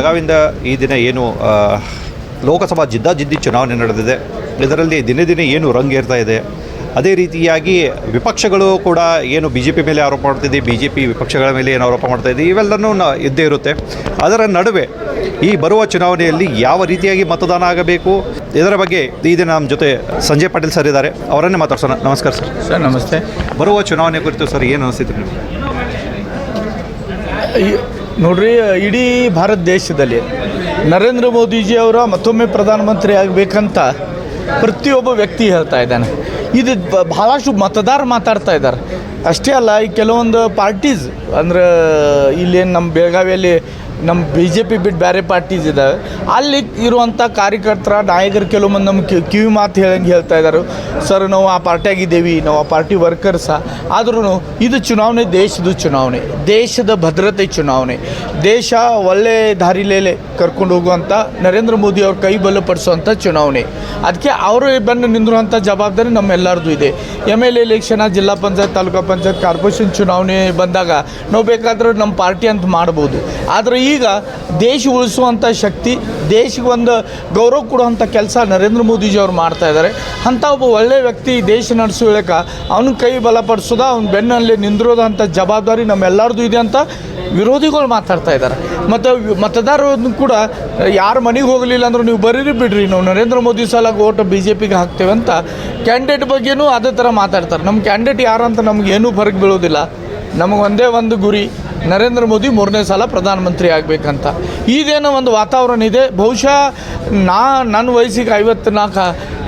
ಬೆಳಗಾವಿಯಿಂದ ಈ ದಿನ ಏನು ಲೋಕಸಭಾ ಜಿದ್ದಾಜಿದ್ದಿ ಚುನಾವಣೆ ನಡೆದಿದೆ. ಇದರಲ್ಲಿ ದಿನೇ ದಿನೇ ಏನು ರಂಗೇರ್ತಾ ಇದೆ. ಅದೇ ರೀತಿಯಾಗಿ ವಿಪಕ್ಷಗಳು ಕೂಡ ಏನು ಬಿ ಜೆ ಪಿ ಮೇಲೆ ಆರೋಪ ಮಾಡ್ತಿದೆ ಬಿ ಜೆ ಪಿ ವಿಪಕ್ಷಗಳ ಮೇಲೆ ಏನು ಆರೋಪ ಮಾಡ್ತಾ ಇದೆ ಇವೆಲ್ಲನೂ ನ ಇದ್ದೇ ಇರುತ್ತೆ. ಅದರ ನಡುವೆ ಈ ಬರುವ ಚುನಾವಣೆಯಲ್ಲಿ ಯಾವ ರೀತಿಯಾಗಿ ಮತದಾನ ಆಗಬೇಕು ಇದರ ಬಗ್ಗೆ ಈ ದಿನ ನಮ್ಮ ಜೊತೆ ಸಂಜಯ್ ಪಾಟೀಲ್ ಸರ್ ಇದ್ದಾರೆ. ಅವರನ್ನೇ ಮಾತಾಡ್ಸೋಣ. ನಮಸ್ಕಾರ ಸರ್. ಸರ್ ನಮಸ್ತೆ. ಬರುವ ಚುನಾವಣೆ ಕುರಿತು ಸರ್ ಏನು ಅನಿಸ್ತಿದೆ ನಿಮಗೆ? ನೋಡ್ರಿ, ಇಡೀ ಭಾರತ ದೇಶದಲ್ಲಿ ನರೇಂದ್ರ ಮೋದಿಜಿ ಅವರ ಮತ್ತೊಮ್ಮೆ ಪ್ರಧಾನಮಂತ್ರಿ ಆಗಬೇಕಂತ ಪ್ರತಿಯೊಬ್ಬ ವ್ಯಕ್ತಿ ಹೇಳ್ತಾ ಇದ್ದಾನೆ. ಇದು ಬಹಳಷ್ಟು ಮತದಾರ ಮಾತಾಡ್ತಾ ಇದ್ದಾರೆ. ಅಷ್ಟೇ ಅಲ್ಲ, ಈ ಕೆಲವೊಂದು ಪಾರ್ಟೀಸ್ ಅಂದ್ರೆ, ಇಲ್ಲೇನು ನಮ್ಮ ಬೆಳಗಾವಿಯಲ್ಲಿ ನಮ್ಮ ಬಿ ಜೆ ಪಿ ಬಿಟ್ಟು ಬೇರೆ ಪಾರ್ಟೀಸ್ ಇದ್ದಾವೆ ಅಲ್ಲಿ ಇರುವಂಥ ಕಾರ್ಯಕರ್ತರ, ನಾಯಕರು ಕೆಲವೊಮ್ಮೆ ನಮ್ಮ ಕಿವಿ ಮಾತು ಹೇಳಂಗೆ ಹೇಳ್ತಾ ಇದ್ದಾರೆ ಸರ್, ನಾವು ಆ ಪಾರ್ಟಿಯಾಗಿದ್ದೇವೆ ನಾವು ಆ ಪಾರ್ಟಿ ವರ್ಕರ್ಸ ಆದ್ರೂ ಇದು ಚುನಾವಣೆ ದೇಶದ ಚುನಾವಣೆ. ದೇಶದ ಭದ್ರತೆ ಚುನಾವಣೆ. ದೇಶ ಒಳ್ಳೆ ದಾರಿಲೇಲೆ ಕರ್ಕೊಂಡು ಹೋಗುವಂಥ ನರೇಂದ್ರ ಮೋದಿ ಅವ್ರ ಕೈ ಬಲಪಡಿಸುವಂಥ ಚುನಾವಣೆ. ಅದಕ್ಕೆ ಅವರು ಬಂದು ನಿಂದಿರುವಂಥ ಜವಾಬ್ದಾರಿ ನಮ್ಮೆಲ್ಲರದು ಇದೆ. ಎಂ ಎಲ್ ಎ ಎಲೆಕ್ಷನ್ ಜಿಲ್ಲಾ ಪಂಚಾಯತ್, ತಾಲೂಕಾ ಪಂಚಾಯತ್, ಕಾರ್ಪೊರೇಷನ್ ಚುನಾವಣೆ ಬಂದಾಗ ನಾವು ಬೇಕಾದ್ರೆ ನಮ್ಮ ಪಾರ್ಟಿ ಅಂತ ಮಾಡ್ಬೋದು. ಆದರೆ ಈಗ ದೇಶ ಉಳಿಸುವಂಥ ಶಕ್ತಿ, ದೇಶಕ್ಕೆ ಒಂದು ಗೌರವ ಕೊಡುವಂಥ ಕೆಲಸ ನರೇಂದ್ರ ಮೋದಿಜಿ ಅವ್ರು ಮಾಡ್ತಾ ಇದ್ದಾರೆ. ಅಂಥ ಒಬ್ಬ ಒಳ್ಳೆಯ ವ್ಯಕ್ತಿ ದೇಶ ನಡೆಸುವಾಗ ಅವನ ಕೈ ಬಲಪಡಿಸೋದ, ಅವ್ನ ಬೆನ್ನಲ್ಲಿ ನಿಂದಿರೋದಂಥ ಜವಾಬ್ದಾರಿ ನಮ್ಮೆಲ್ಲರದು ಇದೆ ಅಂತ ವಿರೋಧಿಗಳು ಮಾತಾಡ್ತಾ ಇದ್ದಾರೆ. ಮತ್ತು ಮತದಾರರನ್ನು ಕೂಡ ಯಾರ ಮನೆಗೆ ಹೋಗಲಿಲ್ಲ ಅಂದರೂ ನೀವು ಬರೀರಿ ಬಿಡ್ರಿ, ನಾವು ನರೇಂದ್ರ ಮೋದಿ ಸಲಾಗಿ ಓಟ್ ಬಿ ಜೆ ಪಿಗೆ ಹಾಕ್ತೇವೆ ಅಂತ ಕ್ಯಾಂಡಿಡೇಟ್ ಬಗ್ಗೆನೂ ಅದೇ ಥರ ಮಾತಾಡ್ತಾರೆ. ನಮ್ಮ ಕ್ಯಾಂಡಿಡೇಟ್ ಯಾರು ಅಂತ ನಮ್ಗೆ ಏನೂ ಫರಕ್ ಬೀಳೋದಿಲ್ಲ. ನಮಗೆ ಒಂದೇ ಒಂದು ಗುರಿ, ನರೇಂದ್ರ ಮೋದಿ ಮೂರನೇ ಸಲ ಪ್ರಧಾನಮಂತ್ರಿ ಆಗಬೇಕಂತ. ಇದೇನೋ ಒಂದು ವಾತಾವರಣ ಇದೆ, ಬಹುಶಃ ನಾ ನನ್ನ ವಯಸ್ಸಿಗೆ ಐವತ್ತು ನಾಲ್ಕು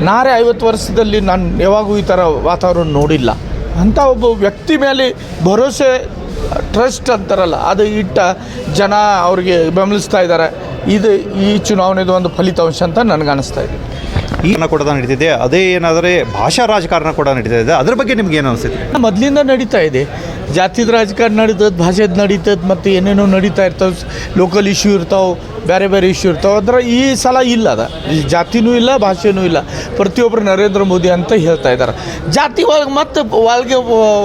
ನಾರೇ ಐವತ್ತು ವರ್ಷದಲ್ಲಿ ನಾನು ಯಾವಾಗೂ ಈ ಥರ ವಾತಾವರಣ ನೋಡಿಲ್ಲ. ಅಂಥ ಒಬ್ಬ ವ್ಯಕ್ತಿ ಮೇಲೆ ಭರೋಸೆ ಟ್ರಸ್ಟ್ ಅಂತಾರಲ್ಲ, ಅದು ಇಟ್ಟ ಜನ ಅವ್ರಿಗೆ ಬೆಂಬಲಿಸ್ತಾ ಇದ್ದಾರೆ ಇದು ಈ ಚುನಾವಣೆದು ಒಂದು ಫಲಿತಾಂಶ ಅಂತ ನನಗನ್ನಿಸ್ತಾ ಇದೆ. ಈ ಕೂಡ ನಡೀತಿದೆ. ಅದೇ ಏನಾದರೆ ಭಾಷಾ ರಾಜಕಾರಣ ಕೂಡ ನಡೀತಾ ಇದೆ ಅದ್ರ ಬಗ್ಗೆ ನಿಮ್ಗೆ ಏನು ಅನಿಸುತ್ತೆ? ಮೊದಲಿಂದ ನಡೀತಾ ಇದೆ. ಜಾತಿದ ರಾಜಕಾರಣ ನಡೀತದೆ, ಭಾಷೆದು ನಡೀತದೆ, ಮತ್ತು ಏನೇನೋ ನಡೀತಾ ಇರ್ತಾವೆ ಲೋಕಲ್ ಇಶ್ಯೂ ಇರ್ತಾವೆ, ಬೇರೆ ಬೇರೆ ಇಶ್ಯೂ ಇರ್ತಾವೆ. ಅದರ ಈ ಸಲ ಇಲ್ಲ ಅದ. ಜಾತಿನೂ ಇಲ್ಲ, ಭಾಷೆನೂ ಇಲ್ಲ. ಪ್ರತಿಯೊಬ್ಬರು ನರೇಂದ್ರ ಮೋದಿ ಅಂತ ಹೇಳ್ತಾ ಇದ್ದಾರೆ ಜಾತಿ ಒಳಗೆ ಮತ್ತೆ ಒಳಗೆ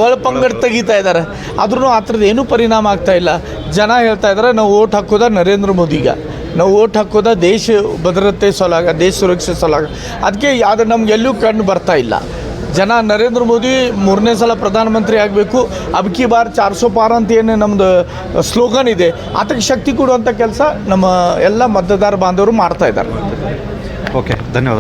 ಒಳ ಪಂಗಡ ತೆಗಿತಾ ಇದ್ದಾರೆ ಆದ್ರೂ ಆ ಥರದ್ದು ಏನೂ ಪರಿಣಾಮ ಆಗ್ತಾ ಇಲ್ಲ. ಜನ ಹೇಳ್ತಾ ಇದ್ದಾರೆ ನಾವು ಓಟ್ ಹಾಕೋದ ನರೇಂದ್ರ ಮೋದಿಗೆ. ನಾವು ಓಟ್ ಹಾಕೋದ ದೇಶ ಭದ್ರತೆ ಸಲುವಾಗ ದೇಶ ಸುರಕ್ಷೆ ಸಲುವಾಗ ಅದಕ್ಕೆ ಅದು ನಮ್ಗೆ ಎಲ್ಲೂ ಕಂಡು ಬರ್ತಾ ಇಲ್ಲ. ಜನ ನರೇಂದ್ರ ಮೋದಿ ಮೂರನೇ ಸಲ ಪ್ರಧಾನಮಂತ್ರಿ ಆಗಬೇಕು ಅಬ್ಕಿ ಬಾರ್ ಚಾರ್ ಸೋ ಪಾರ್ ಅಂತ ಏನು ನಮ್ಮದು ಸ್ಲೋಗನ್ ಇದೆ, ಅದಕ್ಕೆ ಶಕ್ತಿ ಕೊಡುವಂಥ ಕೆಲಸ ನಮ್ಮ ಎಲ್ಲ ಮತದಾರ ಬಾಂಧವರು ಮಾಡ್ತಾ ಇದ್ದಾರೆ. ಓಕೆ, ಧನ್ಯವಾದ.